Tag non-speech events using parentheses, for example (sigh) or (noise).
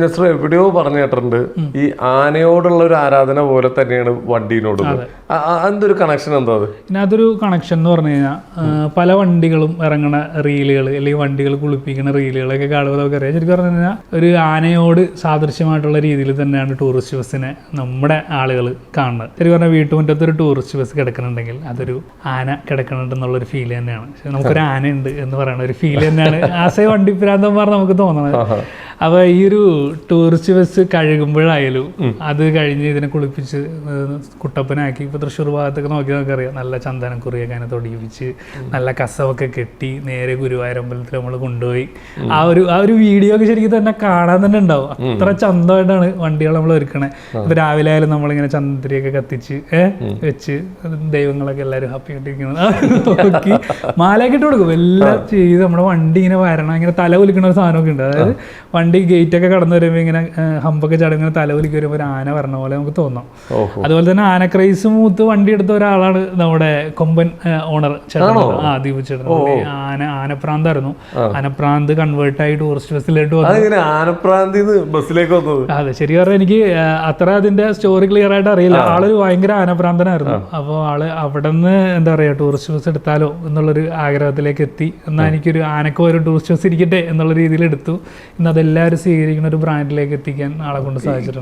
നസ്ര എവിടെയോ പറഞ്ഞു കേട്ടിട്ടുണ്ട്. ഈ ആനയോടുള്ള ഒരു ആരാധന പോലെ തന്നെയാണ് വണ്ടീനോട് എന്തൊരു കണക്ഷൻ എന്താ അത്? പിന്നെ അതൊരു കണക്ഷൻ എന്ന് പറഞ്ഞു കഴിഞ്ഞാൽ പല വണ്ടികളും ഇറങ്ങണ റീലുകൾ അല്ലെങ്കിൽ വണ്ടികൾ കുളിപ്പിക്കുന്ന റീലുകളൊക്കെ കാണുമ്പോൾ നമുക്ക് അറിയാം ശരിക്കും പറഞ്ഞു കഴിഞ്ഞാൽ ഒരു ആനയോട് സാദൃശ്യമായിട്ടുള്ള രീതിയിൽ തന്നെയാണ് ടൂറിസ്റ്റ് ബസ്സിനെ നമ്മുടെ ആളുകൾ കാണുന്നത്. ശരിക്കും പറഞ്ഞാൽ വീട്ടുമുറ്റത്ത് ഒരു ടൂറിസ്റ്റ് ബസ് കിടക്കുന്നുണ്ടെങ്കിൽ അതൊരു ആന കിടക്കുന്നുണ്ടെന്നുള്ളൊരു ഫീൽ തന്നെയാണ്. പക്ഷെ നമുക്കൊരു (laughs) ആനയുണ്ട് എന്ന് പറയുന്ന ഒരു ഫീൽ തന്നെയാണ്. ആസെ വണ്ടി പ്രാന്തന്മാർ നമുക്ക് തോന്നണത്. അപ്പോൾ ഈ ഒരു ടൂറിസ്റ്റ് ബസ് കഴുകുമ്പോഴായാലും അത് കഴിഞ്ഞ് ഇതിനെ കുളിപ്പിച്ച് കുട്ടപ്പനാക്കി ഇപ്പോൾ തൃശ്ശൂർ ഭാഗത്തൊക്കെ നോക്കി നമുക്കറിയാം. നല്ല ചന്ദനക്കുറിയൊക്കെ അതിനെ തൊടിയിപ്പിച്ച് നല്ല കസവൊക്കെ കെട്ടി നേരെ ഗുരുവായൂരമ്പലത്തിൽ നമ്മൾ കൊണ്ടുപോയി. ആ ഒരു ആ ഒരു വീഡിയോ ഒക്കെ ശരിക്കും തന്നെ കാണാൻ തന്നെ ഉണ്ടാവും. അത്ര ചന്തമായിട്ടാണ് വണ്ടികൾ നമ്മൾ ഒരുക്കണേ. ഇപ്പൊ രാവിലെ ആയാലും നമ്മളിങ്ങനെ ചന്ദ്രിയൊക്കെ കത്തിച്ച് ഏഹ് വെച്ച് ദൈവങ്ങളൊക്കെ എല്ലാവരും ഹാപ്പി ആയിട്ടിരിക്കുന്നത്. നോക്കി. മാലയൊക്കെ ഇട്ട് കൊടുക്കും. എല്ലാം ചെയ്ത് നമ്മുടെ വണ്ടി ഇങ്ങനെ വരണം. ഇങ്ങനെ തല ഒലിക്കുന്ന ഒരു സാധനമൊക്കെ ഉണ്ട്. അതായത് വണ്ടി ഗേറ്റ് ഒക്കെ കടന്നു വരുമ്പോൾ ഇങ്ങനെ ഹമ്പൊക്കെ ചടങ്ങ് തലവലിക്ക് തല വരുമ്പോൾ ഒരു ആന വരണ പോലെ നമുക്ക് തോന്നാം. അതുപോലെ തന്നെ ആന ക്രൈസ് മൂത്ത് വണ്ടി എടുത്ത ഒരാളാണ് നമ്മുടെ കൊമ്പൻ ഓണർ ചേട്ടൻ ആ ദീപു ചേട്ടൻ ആന ആനപ്രാന്ത് ആയിരുന്നു ആനപ്രാന്ത് കൺവേർട്ട് ആയി ടൂറിസ്റ്റ് ബസ്സിലോട്ട് ബസ്സിലേക്ക് വന്നത്? അതെ ശരി പറഞ്ഞാൽ എനിക്ക് അത്ര അതിന്റെ സ്റ്റോറി ക്ലിയർ ആയിട്ട് അറിയില്ല. ആളൊരു ഭയങ്കര ആനപ്രാന്തനായിരുന്നു. അപ്പോൾ ആൾ അവിടെ നിന്ന് എന്താ പറയാ ടൂറിസ്റ്റ് ബസ് എടുത്താലോ എന്നുള്ളൊരു ആഗ്രഹത്തിലേക്ക് എത്തി. എന്നാൽ എനിക്കൊരു ആനക്ക് ഒരു ടൂറിസ്റ്റ് ബസ് ഇരിക്കട്ടെ എന്നുള്ള രീതിയിൽ എടുത്തു. ഇന്ന് അതെല്ലാവരും സ്വീകരിക്കുന്ന ഒരു ബ്രാൻഡിലേക്ക് എത്തിക്കാൻ ആളെ കൊണ്ട് സാധിച്ചിട്ടുണ്ട്.